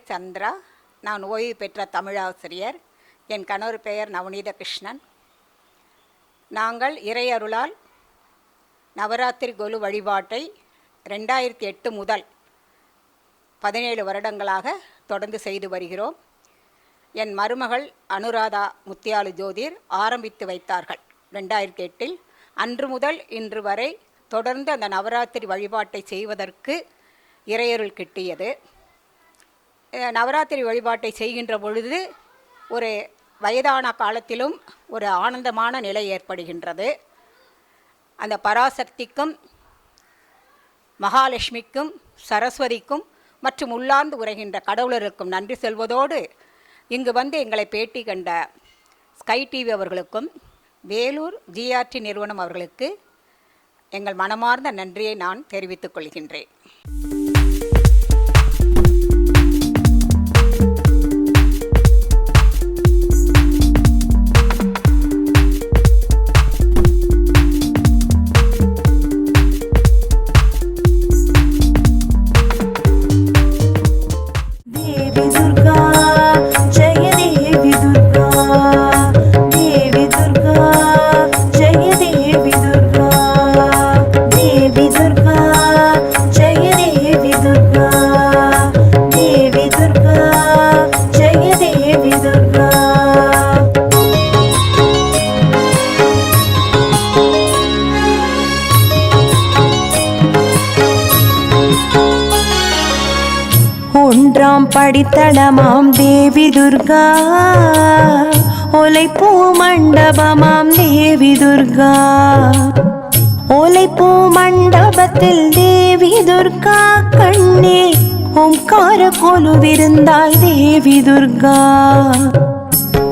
பெயர் சந்திரா நான் ஓய்வு பெற்ற தமிழாசிரியர். என் கணவர் பெயர் நவநீத கிருஷ்ணன் நாங்கள் இறையருளால் நவராத்திரி கொலு வழிபாட்டை ரெண்டாயிரத்தி எட்டு முதல் பதினேழு வருடங்களாக தொடர்ந்து செய்து வருகிறோம். என் மருமகள் அனுராதா முத்தியாலு ஜோதிர் ஆரம்பித்து வைத்தார்கள் ரெண்டாயிரத்தி எட்டில். அன்று முதல் இன்று வரை தொடர்ந்து அந்த நவராத்திரி வழிபாட்டை செய்வதற்கு இறையருள் கிட்டியது. நவராத்திரி வழிபாட்டை செய்கின்ற பொழுது ஒரு வயதான காலத்திலும் ஒரு ஆனந்தமான நிலை ஏற்படுகின்றது. அந்த பராசக்திக்கும் மகாலட்சுமிக்கும் சரஸ்வதிக்கும் மற்றும் உள்ளார்ந்து உரைகின்ற கடவுளருக்கும் நன்றி செல்வதோடு இங்கு வந்து எங்களை பேட்டி கண்ட ஸ்கை டிவி அவர்களுக்கும் வேலூர் ஜிஆர்டி நிறுவனம் அவர்களுக்கு எங்கள் மனமார்ந்த நன்றியை நான் தெரிவித்துக் கொள்கின்றேன். ஒன்றாம் படித்தளமாம் தேவி துர்கா. ஒலைப்பூ மண்டபமாம் தேவி துர்கா. ஒலைப்பூ மண்டபத்தில் தேவி துர்கா. கண்ணே ஓம்கார கொலுவிருந்தாய் தேவி துர்கா.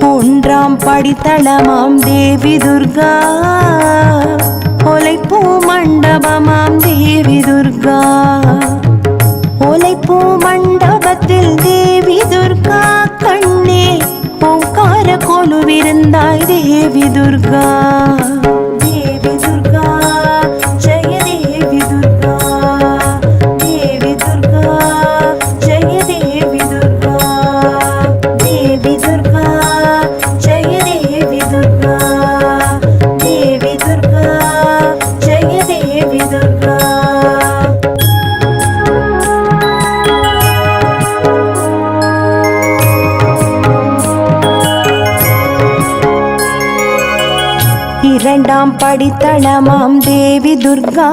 ஒன்றாம் படித்தளமாம் தேவி துர்கா. ஒலைப்பூ மண்டபமாம் தேவி துர்கா. ஒலைப்பூ மண்டபம் கொலுவிருந்தாய் தேவி துர்கா. இரண்டாம் படித்தளமாம் தேவி துர்கா.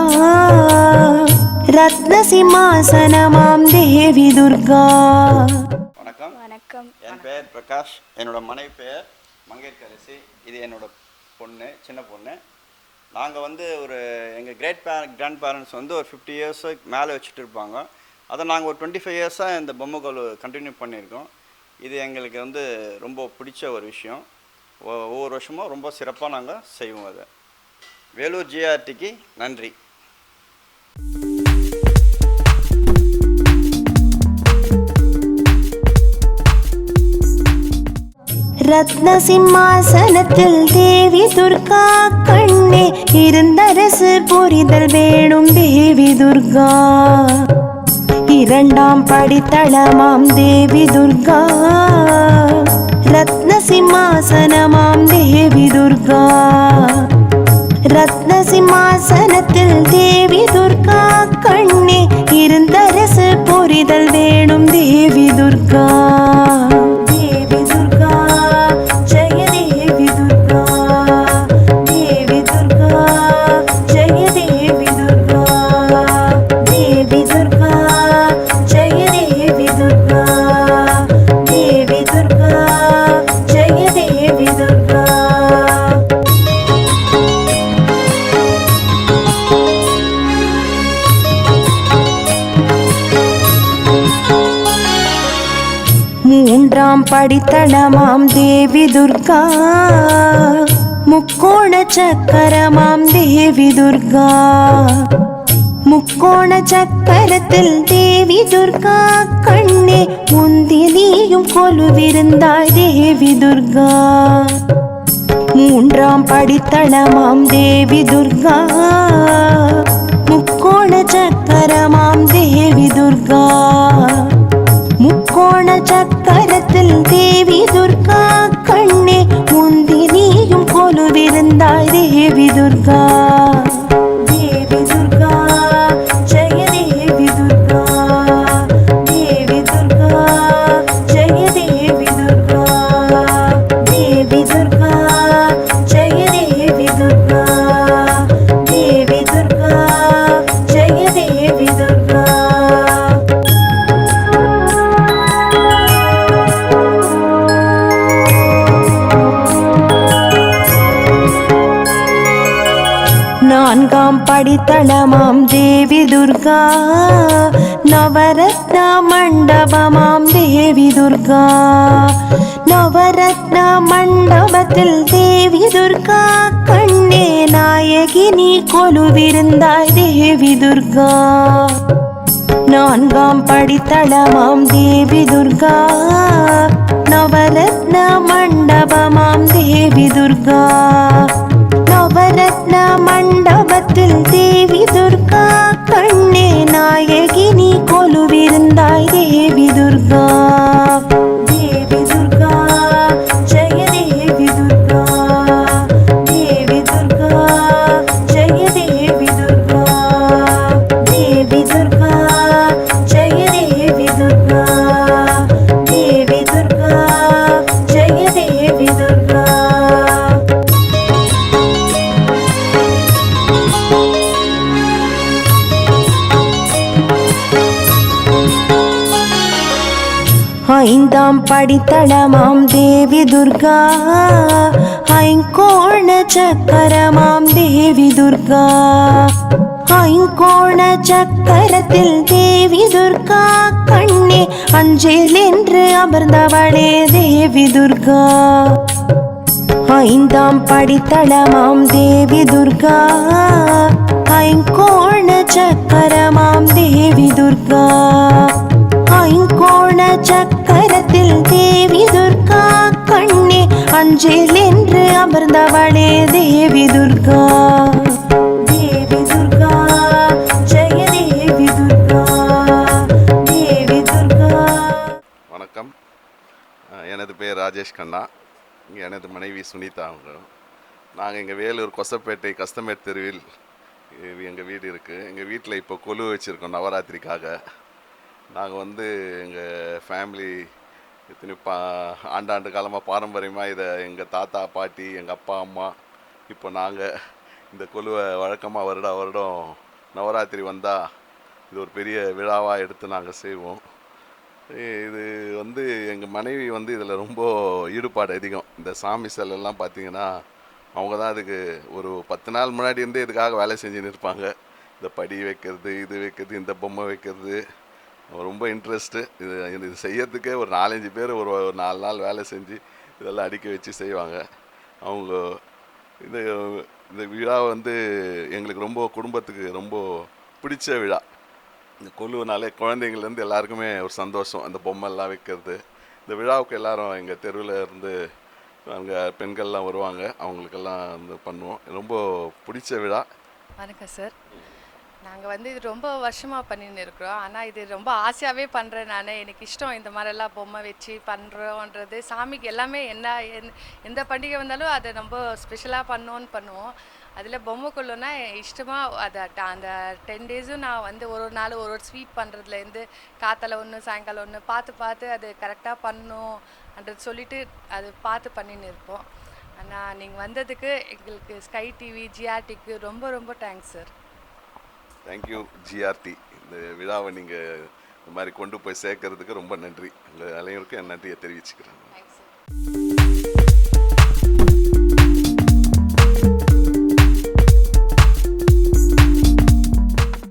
ரத்ன சிம்மாசனமாம் தேவி துர்கா. வணக்கம். வணக்கம். என் பெயர் பிரகாஷ். என்னோட மனைவி பெயர் மங்கையர்கரசி. இது என்னோட பொண்ணு சின்ன பொண்ணு. நாங்கள் வந்து ஒரு எங்கள் கிரேட் பே கிராண்ட் பேரண்ட்ஸ் வந்து ஒரு ஃபிஃப்டி இயர்ஸுக்கு மேலே வச்சுட்டு இருப்பாங்க. அதை நாங்கள் ஒரு டுவெண்ட்டி ஃபைவ் இயர்ஸாக இந்த பொம்மைக்கோல் கண்டினியூ பண்ணியிருக்கோம். இது எங்களுக்கு வந்து ரொம்ப பிடிச்ச ஒரு விஷயம். ஒவ்வொரு வருஷமும் ரொம்ப சிறப்பாக நாங்கள் செய்வோம் அதை. வேலூர் ஜிஆர்டிக்கு நன்றி. ரத்ன சிம்மாசனத்தில் தேவி துர்கா கண்ணே இருந்தரசு புரிதல் வேணும் தேவி துர்கா. இரண்டாம் படித்தளமாம் தேவி துர்கா. ரத்ன சிம்மாசனமாம் தேவி துர்கா. ரத்ன சிம்மாசனத்தில் தேவி மூன்றாம் படித்தளமாம் தேவி துர்கா. முக்கோண சக்கரமாம் தேவி துர்கா. முக்கோண சக்கரத்தில் தேவி துர்கா. கண்ணே முந்தி நீயும் கொலுவிருந்தாய் தேவி துர்கா. மூன்றாம் படித்தளமாம் தேவி துர்கா. முக்கோண சக்கரமாம் தேவி துர்கா. முக்கோண படித்தளமாம் lugar. தேவி துர்கா நவரத்ன மண்டபமாம் தேவி துர்கா. நவரத்ன மண்டபத்தில் தேவி துர்கா கண்ணே நாயகி நீ கொலுவிருந்தாய் தேவி துர்கா. நான்காம் படித்தளமாம் தேவி துர்கா நவரத்ன மண்டபமாம் தேவி துர்கா. நவரத்ன மண்டபத்தில் தேவி துர்கா கண்ணே நாயகி ஐந்தாம் படித்தளமாம் தேவி துர்கா. ஐங்கோண சக்கரமாம் தேவி துர்கா. ஐங்கோண சக்கரத்தில் தேவி துர்கா. கண்ணே அஞ்சேல் என்று அமர்ந்தவளே தேவி துர்கா. ஐந்தாம் படித்தளமாம் தேவி துர்கா. ஐங்கோண சக்கரமாம் தேவி துர்கா. ஐங்கோ சக்கரத்தில் தேவி துர்கா கண்ணே அஞ்சில் என்று அமர்ந்தவளே தேவி துர்கா. தேவி துர்கா ஜெய தேவி துர்கா வணக்கம். எனது பேர் ராஜேஷ் கண்ணா. இங்க எனது மனைவி சுனிதா அவங்க. நாங்கள் எங்கள் வேலூர் கொசப்பேட்டை கஸ்தமேட் தெருவில் எங்கள் வீடு இருக்குது எங்கள் வீட்டில் இப்போ கொலு வச்சுருக்கோம் நவராத்திரிக்காக. நாங்கள் வந்து எங்கள் ஃபேமிலி இத்தனை பா ஆண்டாண்டு காலமாக பாரம்பரியமாக இதை எங்கள் தாத்தா பாட்டி எங்கள் அப்பா அம்மா இப்போ நாங்கள் இந்த கொலுவை வழக்கமாக வருட வருடம் நவராத்திரி வந்தால் இது ஒரு பெரிய விழாவாக எடுத்து நாங்கள் செய்வோம். இது வந்து எங்கள் மனைவி வந்து இதில் ரொம்ப ஈடுபாடு அதிகம். இந்த சாமி செல்லெல்லாம் பார்த்தீங்கன்னா அவங்க தான் அதுக்கு ஒரு பத்து நாள் முன்னாடி இருந்தே இதுக்காக வேலை செஞ்சுன்னு இருப்பாங்க. இந்த படி வைக்கிறது இது வைக்கிறது இந்த பொம்மை வைக்கிறது ரொம்ப இன்ட்ரெஸ்ட்டு இது இது செய்யறதுக்கே ஒரு நாலஞ்சு பேர் ஒரு ஒரு நாலு நாள் வேலை செஞ்சு இதெல்லாம் அடுக்கி வச்சு செய்வாங்க. அவங்க இந்த இந்த விழா வந்து எங்களுக்கு ரொம்ப குடும்பத்துக்கு ரொம்ப பிடிச்ச விழா. இந்த கொலுனாலே குழந்தைங்கள்லேருந்து எல்லாருக்குமே ஒரு சந்தோஷம். அந்த பொம்மைலாம் வைக்கிறது. இந்த விழாவுக்கு எல்லாரும் எங்கள் தெருவில் இருந்து அங்கே பெண்கள்லாம் வருவாங்க. அவங்களுக்கெல்லாம் வந்து பண்ணுவோம். ரொம்ப பிடிச்ச விழா. வணக்கம் சார். நாங்கள் வந்து இது ரொம்ப வருஷமாக பண்ணின்னு இருக்கிறோம். ஆனால் இது ரொம்ப ஆசையாகவே பண்ணுறேன் நான். எனக்கு இஷ்டம் இந்த மாதிரிலாம் பொம்மை வச்சு பண்ணுறோன்றது சாமிக்கு எல்லாமே என்ன எந்த- எந்த பண்டிகை வந்தாலும் அதை ரொம்ப ஸ்பெஷலாக பண்ணோன்னு பண்ணுவோம். அதில் பொம்மை கொள்ளுன்னா இஷ்டமாக அதை ட- அந்த டென் டேஸும் நான் வந்து ஒரு ஒரு நாள் ஒரு ஒரு ஸ்வீட் பண்ணுறதுலேருந்து காத்தால ஒன்று சாயங்காலம் ஒன்று பார்த்து பார்த்து அது கரெக்டாக பண்ணணும் அன்றது சொல்லிட்டு அது பார்த்து பண்ணின்னு இருப்போம். ஆனால் நீங்கள் வந்ததுக்கு எங்களுக்கு ஸ்கை டிவி ஜிஆர்டிக்கு ரொம்ப ரொம்ப தேங்க்ஸ் சார் தேங்க்யூ ஜிஆர்டி இந்த விழாவை நீங்கள் இந்த மாதிரி கொண்டு போய் சேர்க்கறதுக்கு ரொம்ப நன்றி. உங்கள் அனைவருக்கும் என் நன்றியை தெரிவிச்சுக்கிறேன்.